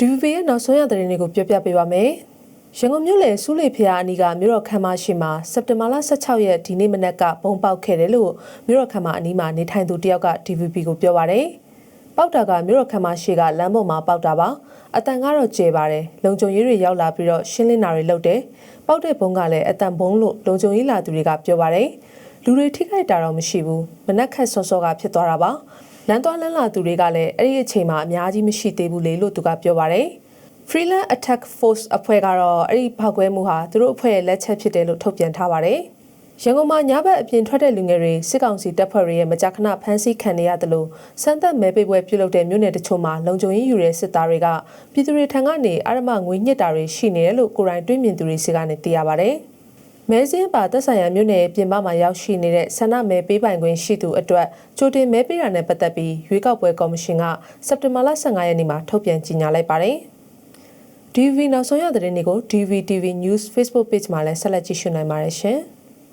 DVB ရဲ့နောက်ဆုံးရသတင်းတွေကိုပြောပြပေးပါမယ်။ရန်ကုန်မြို့လယ်စူးလေဖျားအနီးကမြို့တော်ခမ်းမရှိမှာစက်တင်ဘာလ16ရက်ဒီနေ့မနက်ကဘုံပေါက်ခဲ့တယ်လို့မြို့တော်ခမ်းမအနီးမှာနေထိုင်သူတယောက်က DVB ကိုပြောပါရယ်။ပေါက်တာကမြို့တော်ခမ်းမရှိကလမ်းပေါ်မှာပေါက်တာပါ။အတန်ကတော့ကျဲပါတယ်။လုံခြုံရေးတွေရောက်လာပြီးတော့ရှင်းလင်းတာတွေလုပ်တယ်။ပေါက်တဲ့ဘုံကလည်းအတန်ဘုံလို့လုံခြုံရေးလာသူတွေကပြောပါရယ်။လူတွေထိခိုက်တာတော့မရှိဘူး။မနက်ခက်စောစောကဖြစ်သွားတာပါ။ လမ်းသွားလမ်းလာသူတွေကလည်းအဲ့ဒီအချိန်မှာအများကြီးမရှိသေးဘူးလေလို့သူကပြောပါရယ်။ Freelance Attack Force အဖွဲ့ကတော့အဲ့ဒီဖောက်ခွဲမှုဟာသူတို့အဖွဲ့ရဲ့လက်ချက်ဖြစ်တယ်လို့ထုတ်ပြန်ထားပါတယ်။ရန်ကုန်မှာညဘက်အပြင်ထွက်တဲ့လူငယ်တွေစစ်ကောင်စီတပ်ဖွဲ့တွေရဲ့မကြာခဏဖမ်းဆီးခံနေရတယ်လို့စမ်းသပ်မဲပေးပွဲပြုလုပ်တဲ့မြို့နယ်တချို့မှာလုံခြုံရေးယူတဲ့စစ်သားတွေကပြည်သူတွေထံကနေအရမငွေညစ်တာတွေရှိနေတယ်လို့ကိုယ်တိုင်တွေ့မြင်သူတွေစီကနေသိရပါတယ်။ မဲစင်းပါသက်ဆိုင်ရာမြို့နယ်ပြင်ပမှာရောက်ရှိနေတဲ့ဆန္ဒမဲပေးပိုင်ခွင့်ရှိသူအတွက်ကြိုတင်မဲပေးတာနဲ့ပတ်သက်ပြီးရွေးကောက်ပွဲကော်မရှင်ကစက်တင်ဘာလ15ရက်နေ့မှာထုတ်ပြန်ကြေညာလိုက်ပါတယ်။ DV နောက်ဆုံးရသတင်းတွေကို DVTV News Facebook Page မှာလည်းဆက်လက်ကြည့်ရှုနိုင်ပါတယ်ရှင်။